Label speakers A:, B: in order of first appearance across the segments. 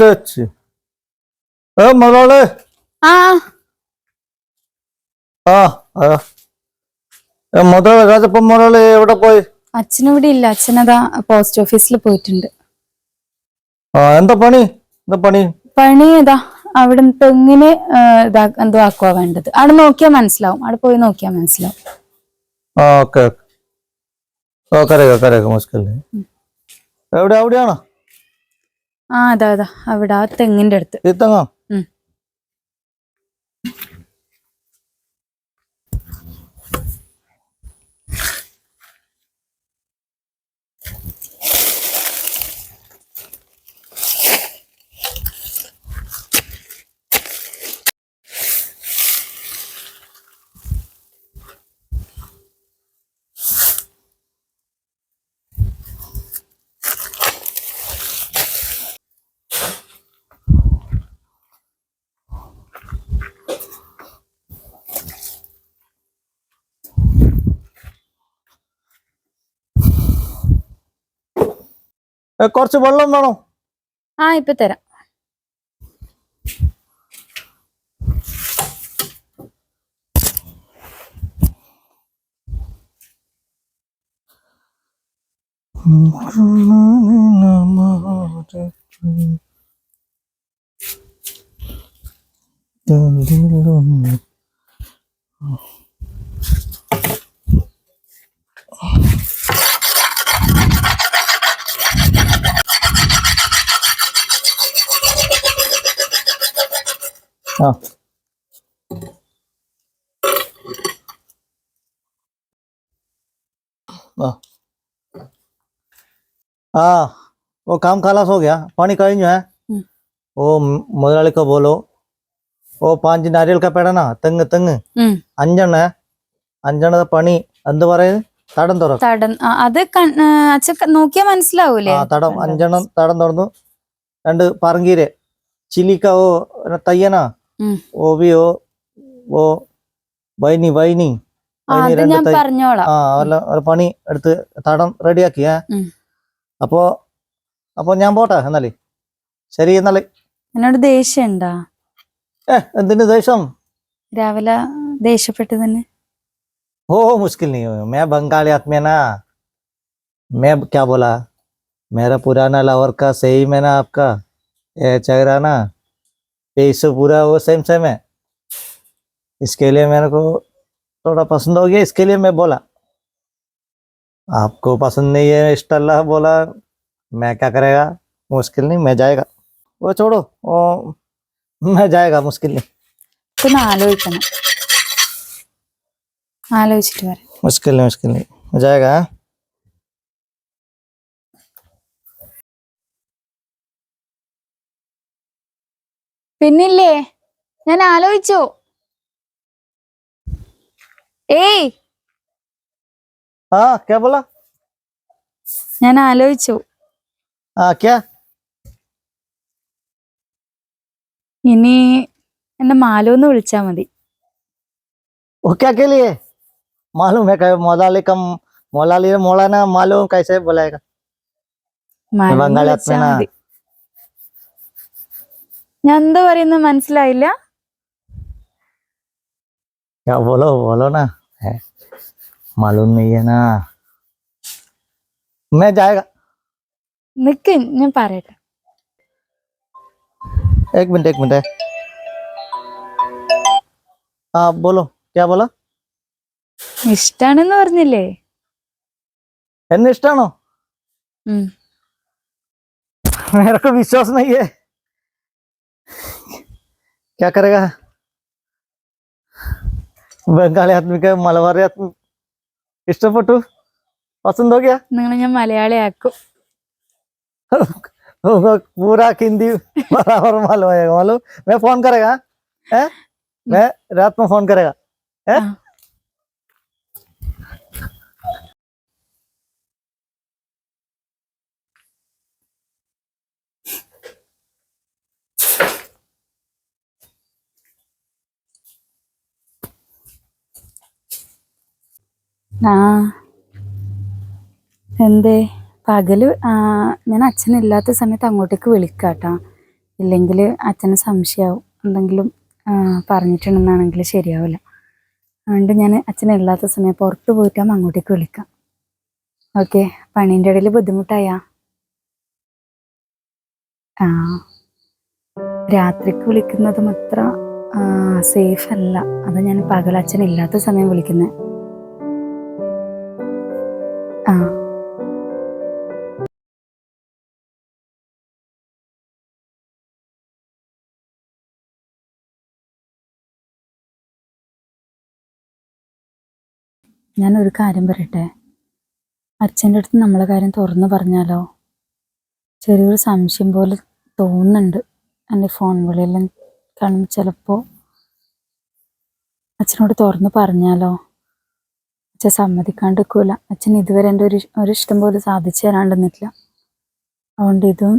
A: ചേച്ചി. ഏ മുതലാളി
B: വേണ്ടത്. അവിടെ നോക്കിയാൽ മനസ്സിലാവും. അവിടെ പോയി നോക്കിയാൽ മനസ്സിലാവും.
A: ആ
B: അതാ അതാ. അവിടെ ആ തെങ്ങിന്റെ അടുത്ത്.
A: ഇത്തങ്ങ കുറച്ച് വെള്ളം വേണോ?
B: ആ ഇപ്പൊ തരാം.
A: ആ ആ. हाँ वो काम खालास हो गया पानी का जो
B: है
A: वो മുതലാളി को बोलो ഓ പാഞ്ച് നാരിയൽ കപ്പേടനാ തെങ്ങ് തെങ്ങ്. അഞ്ചെണ്ണ അഞ്ചെണ്ണ പണി. എന്ത് പറയുന്നത് തടം തുറക്കും
B: തടം അത് അച്ഛൻ നോക്കിയാ മനസ്സിലാവൂലേ?
A: ആ തടം അഞ്ചെണ്ണം തടം തുറന്നു. രണ്ട് പറങ്കീര്. ചിലിക്ക ഓ തയ്യനാ?
B: ഉം.
A: ഓ ബി ഓ ഓ വൈനി വൈനി
B: ആ,
A: വൈനി
B: അത്
A: രണ്ട്
B: ഞാൻ
A: തൈ
B: പറഞ്ഞോളാം
A: ആ വല്ല ഒരു പണി എടുത്ത് തടം റെഡിയാക്കി ഏ
B: ഉം.
A: അപ്പോ അപ്പോ ഞാൻ പോട്ടെ എന്നാല് ശരി എന്നാല്
B: എന്നോട് ദേഷ്യം ഉണ്ടാ
A: ഏ എന്തിന് ദേഷ്യം
B: രാവിലെ ദേഷ്യപ്പെട്ട് തന്നെ
A: हो हो मुश्किल नहीं हो मैं बंगाली आदमी है ना मैं क्या बोला मेरा पुराना लवर का सही में ना आपका ये चेहरा ना फेस पूरा वो सेम सेम है इसके लिए मेरे को थोड़ा पसंद हो गया इसके लिए मैं बोला आपको पसंद नहीं है इष्टल्ला बोला मैं क्या करेगा मुश्किल नहीं मैं जाएगा वो छोड़ो वो मैं जाएगा मुश्किल नहीं
B: ഒന്ന് ആലോചിക്കണം ആലോചിച്ചിട്ട് വരാം
A: मुश्किल नहीं मुश्किल
B: പിന്നില്ലേ ഞാൻ ആലോചിച്ചു ഏയ്
A: हाँ क्या बोला
B: ഞാൻ ആലോചിച്ചു
A: हाँ क्या
B: ഇനി എന്നെ മാലോന്ന് വിളിച്ചാ മതി
A: वो क्या के लिए मालूम है क्या मौलाली कम मौलाली मौलाना मालूम कैसे बुलाएगा
B: മാലോന്ന്
A: ബംഗാളി
B: വിളിച്ചാ
A: ആത്മനാ.
B: മതി ഞാൻ എന്താ പറയുന്നത് മനസ്സിലായില്ല
A: क्या बोलो बोलो ना है, मालूम नहीं है ना मैं जाएगा
B: നിക്ക് ഞാൻ പറയട്ടെ
A: एक मिनट एक मिनट हाँ बोलो क्या बोला
B: ഇഷ്ടാണെന്ന് പറഞ്ഞില്ലേ
A: എന്നെ ഇഷ്ടമാണോ
B: ഉം.
A: मेरे को विश्वास नहीं है क्या करेगा? बंगाली आत्मिक मलबारी आत्मिक इष्टपट पसंद हो गया?
B: मलयाली आपको
A: पूरा हिंदी बराबर मालूम आएगा मालूम? मैं फ़ोन करेगा मैं रात में फ़ोन करेगा है?
B: ആ. എന്തേ? പകൽ ആ, ഞാൻ അച്ഛനില്ലാത്ത സമയത്ത് അങ്ങോട്ടേക്ക് വിളിക്കാട്ടാ. ഇല്ലെങ്കിൽ അച്ഛന് സംശയമാവും എന്തെങ്കിലും പറഞ്ഞിട്ടുണ്ടെന്നാണെങ്കിൽ ശരിയാവില്ല. അതുകൊണ്ട് ഞാൻ അച്ഛൻ ഇല്ലാത്ത സമയം പുറത്ത് പോയിട്ടാകുമ്പോൾ അങ്ങോട്ടേക്ക് വിളിക്കാം. ഓക്കെ. പണീന്റെ ഇടയിൽ ബുദ്ധിമുട്ടായാ? ആ. രാത്രിക്ക് വിളിക്കുന്നതും അത്ര സേഫ് അല്ല അത് ഞാൻ പകൽ അച്ഛൻ ഇല്ലാത്ത സമയം വിളിക്കുന്നത് ആ. ഞാൻ ഒരു കാര്യം പറയട്ടെ? അച്ഛന്റെ അടുത്ത് നമ്മളെ കാര്യം തുറന്നു പറഞ്ഞാലോ? ചെറിയൊരു സംശയം പോലെ തോന്നുന്നുണ്ട് എന്റെ ഫോൺ വിളിയെല്ലാം കാണുമ്പോൾ ചിലപ്പോൾ അച്ഛനോട് തുറന്നു പറഞ്ഞാലോ? അച്ഛൻ സമ്മതിക്കാണ്ട് നിൽക്കൂല അച്ഛൻ ഇതുവരെ എൻ്റെ ഒരു ഒരു ഇഷ്ടം പോലെ സാധിച്ചു തരാണ്ട് നിന്നിട്ടില്ല അതുകൊണ്ട് ഇതും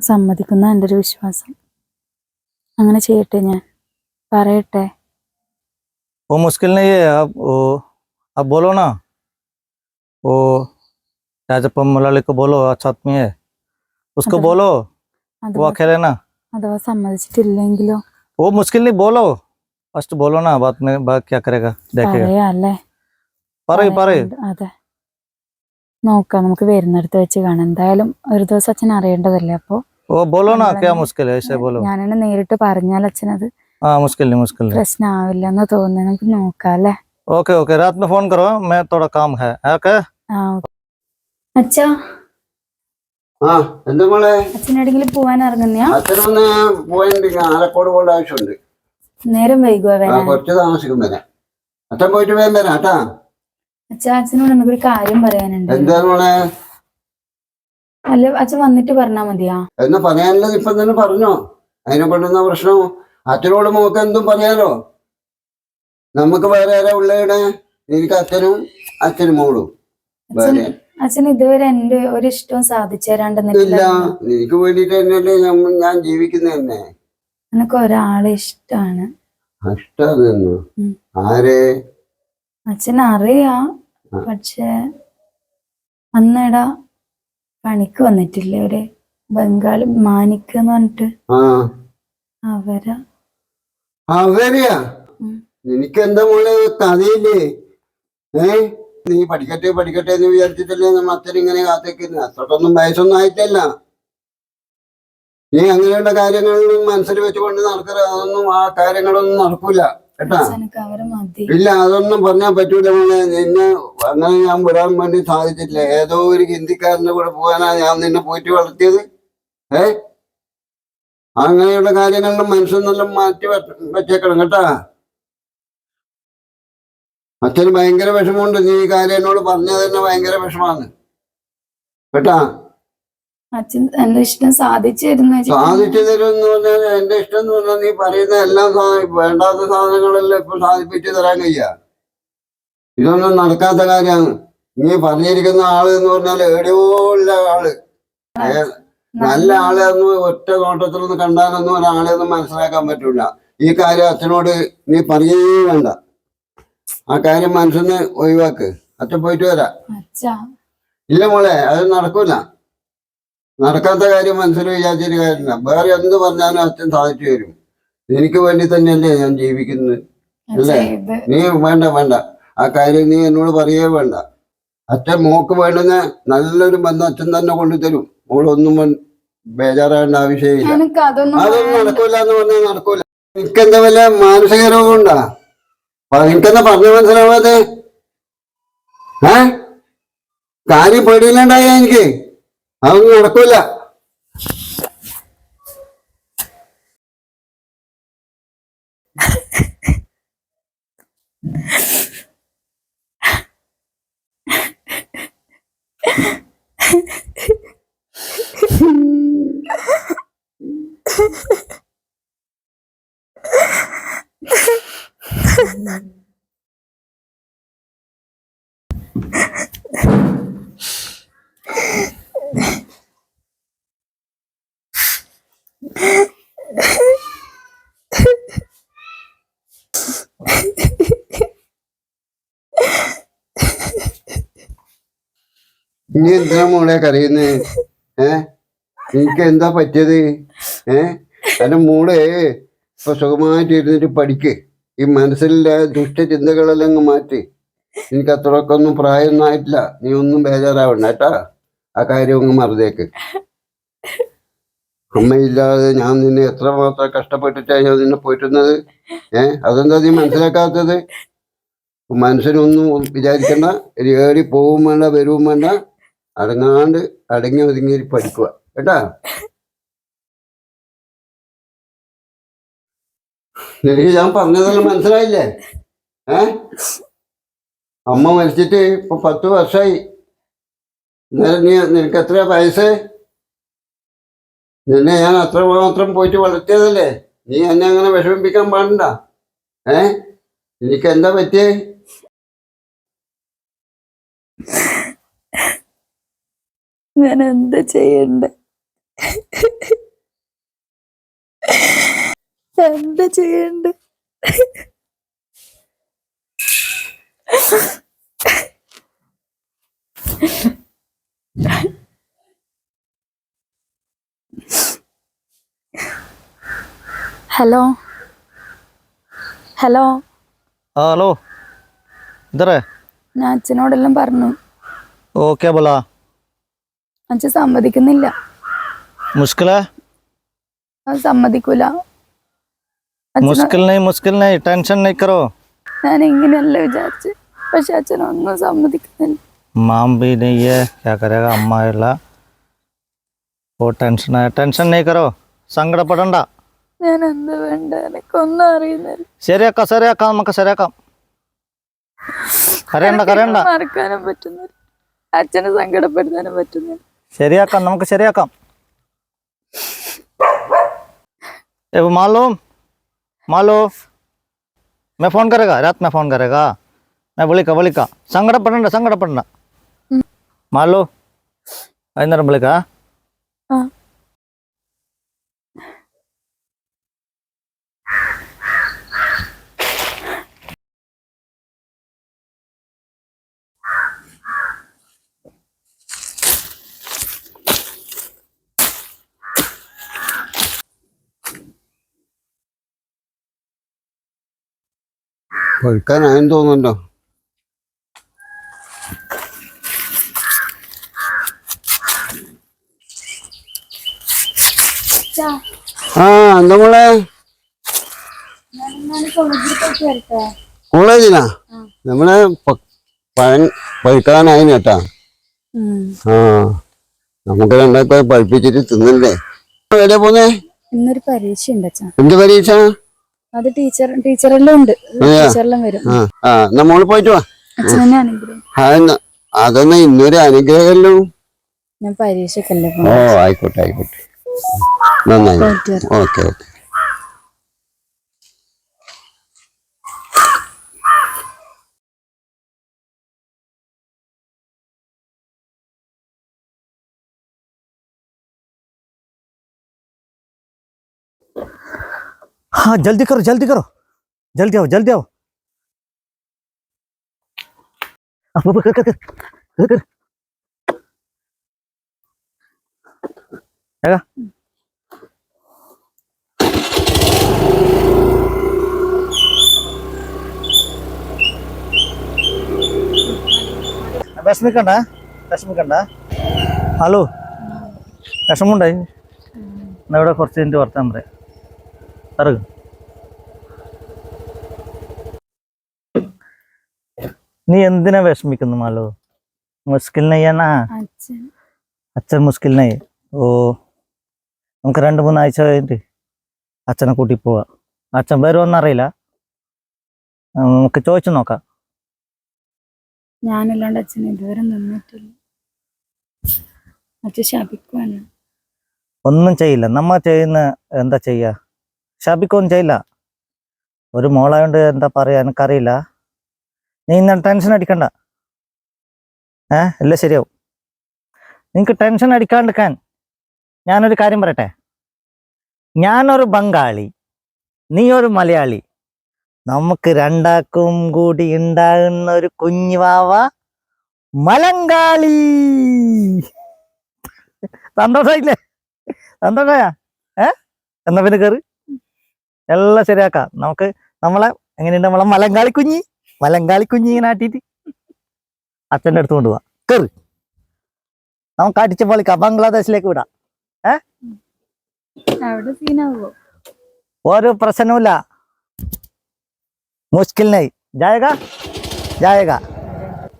B: സമ്മതിക്കുന്ന എൻ്റെ ഒരു വിശ്വാസം അങ്ങനെ ചെയ്യട്ടെ ഞാൻ പറയട്ടെ
A: वो मुश्किल नहीं है आप वो आप बोलो ना वो राजप्पम मलाली को बोलो अच्छा आदमी है उसको
B: अगर-
A: बोलो वो
B: അഥവാ
A: अकेले ना
B: അഥവാ സമ്മതിച്ചിട്ടില്ലെങ്കിലോ
A: वो मुश्किल नहीं बोलो फर्स्ट बोलो ना बाद में बाद क्या करेगा देखेगा
B: പറയാ അല്ലേ
A: പറയൂ പറയൂ
B: പറയാനുണ്ട്. അതെ നോക്കാം നമുക്ക് വരുന്നിടത്ത് വെച്ച് കാണാം എന്തായാലും ഒരു ദിവസം അച്ഛൻ അറിയേണ്ടതല്ലേ അപ്പൊ
A: वो बोलो ना
B: നമ്മളെ
A: क्या
B: തന്നെ-
A: मुश्किल है ऐसे बोलो
B: ഞാനെന്നെ നേരിട്ട് പറഞ്ഞാൽ അച്ഛനത്
A: हाँ मुश्किल नहीं मुश्किल नहीं
B: പ്രശ്നമാവില്ല എന്ന് തോന്നുന്നു നമുക്ക് നോക്കാം അല്ലേ
A: ओके ओके रात में फोन करो मैं थोड़ा काम है ओके
B: ആ അച്ഛാ
C: ആ എന്താ മോളെ
B: അച്ഛൻ എവിടെയെങ്കിലും പോവാൻ ഇറങ്ങുന്നയാ
C: അച്ഛനൊന്ന് പോയിട്ട് ആലക്കോട് പോകേണ്ട ആവശ്യമുണ്ട്
B: നേരം വൈകുക
C: ആ
B: വരാൻ
C: കുറച്ച് താമസിക്കും വരാം അച്ഛൻ പോയിട്ട് വേഗം വരാം കേട്ടാ
B: അച്ഛാ അച്ഛനോട് എനിക്കൊരു കാര്യം പറയാനുണ്ട്.
C: എന്താ മോളെ?
B: അല്ല അച്ഛൻ വന്നിട്ട് പറഞ്ഞാ മതിയാ?
C: എന്ന് പറയാനുള്ളത് ഇപ്പൊ തന്നെ പറഞ്ഞോ? അതിനെ കൊണ്ടുവന്ന പ്രശ്നം? അച്ഛനോട് മോക്ക് എന്തും പറയാലോ? നമുക്ക് വേറെ ആരാ ഉള്ളയുടെ എനിക്ക് അച്ഛനും അച്ഛനും മോളും.
B: അച്ഛൻ
C: വേറെ.
B: അച്ഛൻ ഇതുവരെ എന്റെ ഒരു ഇഷ്ടവും സാധിച്ചു തരാണ്ട്
C: ഇല്ല
B: നിന്നിട്ടില്ല
C: എനിക്ക് വേണ്ടിട്ട് തന്നെയല്ലേ ഞാൻ- ഞാൻ ജീവിക്കുന്നത് തന്നെ
B: എനിക്ക് ഒരാളെ ഇഷ്ടാണ്.
C: ഇഷ്ടം ആരെ?
B: അച്ഛൻ അറിയാ. പക്ഷെ അന്നേടാ പണിക്ക് വന്നിട്ടില്ലേ ഒരു ബംഗാളി മാനിക്ക് എന്ന് പറഞ്ഞിട്ട്. അവരാ.
C: അവരെയാ
B: നിനക്ക്
C: എന്താ മോളെ കഥയില്ലേ? ഏ? നീ പഠിക്കട്ടെ പഠിക്കട്ടെ എന്ന് വിചാരിച്ചിട്ടല്ലേ നമ്മ അച്ഛൻ ഇങ്ങനെ കാത്തേക്കുന്നത് അത്രട്ടൊന്നും വയസ്സൊന്നും ആയിട്ടല്ല. നീ അങ്ങനെയുള്ള കാര്യങ്ങളൊന്നും മനസ്സിൽ വെച്ചുകൊണ്ട് നടക്കരുത്. അതൊന്നും ആ കാര്യങ്ങളൊന്നും നടക്കൂല. കേട്ടാ? ഇല്ല അതൊന്നും പറഞ്ഞാൽ പറ്റൂല മോളെ നിന്നെ അങ്ങനെ ഞാൻ വരാൻ വേണ്ടി സാധിച്ചിട്ടില്ല. ഏതോ ഒരു ഹിന്ദിക്കാരന്റെ കൂടെ പോകാനാ ഞാൻ നിന്നെ പോയിട്ട് വളർത്തിയത്. ഏ? അങ്ങനെയുള്ള കാര്യങ്ങളിലും മനസ്സൊന്നെല്ലാം മാറ്റി വെച്ചേക്കണം കേട്ടാ? അച്ഛന് ഭയങ്കര വിഷമമുണ്ട്. നീ ഈ കാര്യം എന്നോട് പറഞ്ഞത് തന്നെ ഭയങ്കര വിഷമാണ് കേട്ടാ?
B: അച്ഛൻ എന്റെ ഇഷ്ടം സാധിച്ചു തരുന്ന
C: സാധിച്ചു പറഞ്ഞാൽ എന്റെ ഇഷ്ടം എന്ന് പറഞ്ഞാൽ നീ പറയുന്ന എല്ലാ വേണ്ടാത്ത സാധനങ്ങളെല്ലാം ഇപ്പൊ സാധിപ്പിച്ചു തരാൻ കഴിയ ഇതൊന്നും നടക്കാത്ത കാര്യമാണ്. നീ പറഞ്ഞിരിക്കുന്ന ആൾ എന്ന് പറഞ്ഞാൽ എവിടെയോ ഉള്ള ആൾ. നല്ല ആളെ ഒന്നും ഒറ്റ നോട്ടത്തിലൊന്നും കണ്ടാലൊന്നും ഒരാളെ ഒന്നും മനസ്സിലാക്കാൻ പറ്റൂല. ഈ കാര്യം അച്ഛനോട് നീ പറയേ വേണ്ട. ആ കാര്യം മനസ്സിന്ന് ഒഴിവാക്ക്. അച്ഛൻ പോയിട്ട് വരാം. ഇല്ല മോളെ അത് നടക്കൂല. നടക്കാത്ത കാര്യം മനസ്സിൽ വിചാരിച്ചൊരു കാര്യമില്ല. വേറെ എന്ത് പറഞ്ഞാലും അച്ഛൻ സാധിച്ചു വരും എനിക്ക് വേണ്ടി തന്നെയല്ലേ ഞാൻ ജീവിക്കുന്നത്. അല്ലേ? നീ വേണ്ട വേണ്ട. ആ കാര്യം നീ എന്നോട് പറയേ വേണ്ട. അച്ഛൻ മോക്ക് വേണ്ടുന്ന നല്ലൊരു ബന്ധം അച്ഛൻ തന്നെ കൊണ്ടുതരും മോളൊന്നും ബേജാറാകേണ്ട ആവശ്യമില്ല.
B: അതൊന്നും.
C: നടക്കൂല എന്ന് പറഞ്ഞാൽ നടക്കൂല. എനിക്കെന്താ വല്ല മാനസിക രോഗം ഉണ്ടാ എനിക്കെന്താ പറഞ്ഞു മനസ്സിലാവാതെ? ഏ? കാര്യം പേടിയില്ലാണ്ടായ എനിക്ക്? അതൊന്നും നടക്കൂല. നീ എന്തിനാ മോളെ കരയുന്നേ? ഏ? നിനക്ക് എന്താ പറ്റിയത്? ഏ? എന്റെ മോളെ ഇപ്പൊ സുഖമായിട്ട് ഇരുന്നിട്ട് പഠിക്ക്. ഈ മനസ്സിലെ ദുഷ്ടചിന്തകളെല്ലാം അങ്ങ് മാറ്റി. എനിക്ക് അത്രയൊക്കെ ഒന്നും പ്രായമൊന്നും ആയിട്ടില്ല. നീ ഒന്നും ബേജാറാവണ്ട കേട്ടാ. ആ കാര്യം അങ്ങ് മറുതേക്ക് അമ്മയില്ലാതെ ഞാൻ നിന്നെ എത്ര മാത്രം കഷ്ടപ്പെട്ടിട്ടാ ഞാൻ നിന്നെ പോയിട്ടുന്നത് ഏ? അതെന്താ നീ മനസ്സിലാക്കാത്തത്? മനസ്സിനൊന്നും വിചാരിക്കണ്ട. ഏറി പോവും വേണ്ട വരുവും വേണ്ട. അടങ്ങാണ്ട് അടങ്ങി ഒതുങ്ങി പഠിക്കുക കേട്ടാ? നിനക്ക് ഞാൻ പറഞ്ഞതെല്ലാം മനസ്സിലായില്ലേ? ഏ? അമ്മ മരിച്ചിട്ട് ഇപ്പൊ പത്ത് വർഷമായി അന്നേരം നീ നിനക്ക് എത്ര വയസ്സ്? നിന്നെ ഞാൻ അത്ര മാത്രം പോയിട്ട് വളർത്തിയതല്ലേ? നീ എന്നെ അങ്ങനെ വിഷമിപ്പിക്കാൻ പാടണ്ട ഏ? എനിക്ക് എന്താ പറ്റിയേ?
B: ഞാൻ എന്താ ചെയ്യണ്ട? എന്താ ചെയ്യണ്ട? ഹലോ? ഹലോ?
A: ഹലോ. ഇതറേ
B: ഞാൻ അച്ഛനോടെല്ലാം പറഞ്ഞു.
A: ഓക്കെ ബോളാ
B: അച്ഛൻ സമ്മതിക്കുന്നില്ല
A: मुश्किल है
B: അത് സമ്മതിക്കൂല അച്ഛൻ
A: मुश्किल नहीं मुश्किल नहीं टेंशन नहीं करो
B: ഞാൻ ഇങ്ങനെയല്ല വിചാരിച്ച് പക്ഷെ അച്ഛനൊന്നും സമ്മതിക്കുന്നില്ല
A: माम भी नहीं है क्या करेगा अम्मा इला वो टेंशन है टेंशन नहीं करो സങ്കടപ്പെടണ്ട
B: ഞാൻ എന്താ വേണ്ട എനിക്കൊന്നും അറിയുന്നില്ല
A: ശരിയാക്കാം ശരിയാക്കാം നമുക്ക് ശരിയാക്കാം കരയണ്ട കരയണ്ട
B: എനിക്കൊന്നും മറക്കാനും പറ്റുന്നില്ല അച്ഛനെ സങ്കടപ്പെടുത്താനും പറ്റുന്നില്ല
A: ശരിയാക്കാം നമുക്ക് ശരിയാക്കാം ए, वो मालूम मालूम मैं फोन करेगा रात में फोन करेगा मैं बोलिका बोलिका സങ്കടപ്പെടണ്ട സങ്കടപ്പെടണ്ട മാലു വൈകുന്നേരം വിളിക്കാ
B: ആ
C: കൊടുക്കാനായെന്ന് തോന്നുന്നുണ്ടോ? ആ എന്താ മോളെ? കോളേജിനാ നമ്മളെ പഴം പഴുക്കാനായി കേട്ടാ. ആ നമുക്ക് രണ്ടാൾക്കാർ പഠിപ്പിച്ചിട്ട് തിന്നണ്ടേ എവിടെ പോന്നേ?
B: ഇന്നൊരു പരീക്ഷ ഉണ്ട്
C: എന്ത് പരീക്ഷ?
B: അത് ടീച്ചർ ടീച്ചറെല്ലാം ഉണ്ട്. ടീച്ചറെല്ലാം വരും.
C: ആ. പോയിട്ട് വാ. ആ എന്നാ അതൊന്നും ഇന്നൊരു അനുഗ്രഹമല്ലോ.
B: ഞാൻ പരീക്ഷക്കല്ലേ
C: ഓ ആയിക്കോട്ടെ ആയിക്കോട്ടെ. നന്നായി. Okay okay.
A: हाँ जल्दी करो जल्दी करो जल्दी आओ जल्दी आओ अब अब कर कर कर कर कर आएगा വിഷമിക്കണ്ട വിഷമിക്കണ്ട ഹലോ വിഷമുണ്ടായി എന്നാ ഇവിടെ കുറച്ച് മിനിറ്റ് വർത്താൻ പറയാം ഇറങ്ങ് നീ എന്തിനാ വിഷമിക്കുന്നു മാലോ മുസ്കിൽ നെയ്യാനാ?
B: അച്ഛൻ.
A: മുസ്കിൽ നെയ് ഓ നമുക്ക് രണ്ട് മൂന്ന് ആഴ്ച കഴിഞ്ഞിട്ട് അച്ഛനെ കൂട്ടി പോവാ. അച്ഛൻ വരുമെന്നറിയില്ല നമുക്ക് ചോദിച്ചു നോക്കാം.
B: ഞാനല്ലാണ്ട് അച്ഛൻ ഇതുവരെ നിന്നിട്ടില്ല. അച്ഛൻ ശപിക്കുവാണ്.
A: ഒന്നും ചെയ്യില്ല. നമ്മ ചെയ്യുന്ന എന്താ ചെയ്യാ? ശാപിക്കൊന്നും ചെയ്യില്ല. ഒരു മോളായോണ്ട് എന്താ പറയാ? എനിക്കറിയില്ല. നീ ഇന്ന് ടെൻഷൻ അടിക്കണ്ട. ഏ? എല്ലാം ശരിയാവും. നിങ്ങൾക്ക് ടെൻഷൻ അടിക്കാണ്ടിരിക്കാൻ ഞാനൊരു കാര്യം പറയട്ടെ? ഞാനൊരു ബംഗാളി നീ ഒരു മലയാളി. നമുക്ക് രണ്ടാക്കും കൂടി ഉണ്ടാകുന്ന ഒരു കുഞ്ഞു വാവ മലങ്കാളി. സന്തോഷമായില്ലേ സന്തോഷമായ ഏ? എന്നാ പിന്നെ കയറി എല്ലാം ശരിയാക്കാം. നമുക്ക് നമ്മളെ എങ്ങനെയുണ്ട് നമ്മളെ മലങ്കാളി കുഞ്ഞി? മലങ്കാളി കുഞ്ഞി ഇങ്ങനെ ആട്ടിട്ട് അച്ഛന്റെ അടുത്ത് കൊണ്ടുപോവാ. കയറി നമുക്ക് അടിച്ച് പൊളിക്കാം ബംഗ്ലാദേശിലേക്ക് വിടാം.
B: ഓരോ
A: ഒരു പ്രശ്നവുമില്ല. മുസ്കിലിനായി ജായക? ജായക.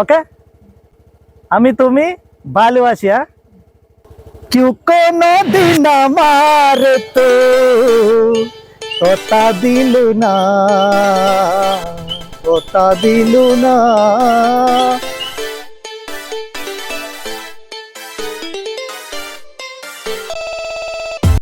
A: ഓക്കെ? അമി തുമി ബാലുവാസിയ চুকো নদিন আমার কথা দিল না।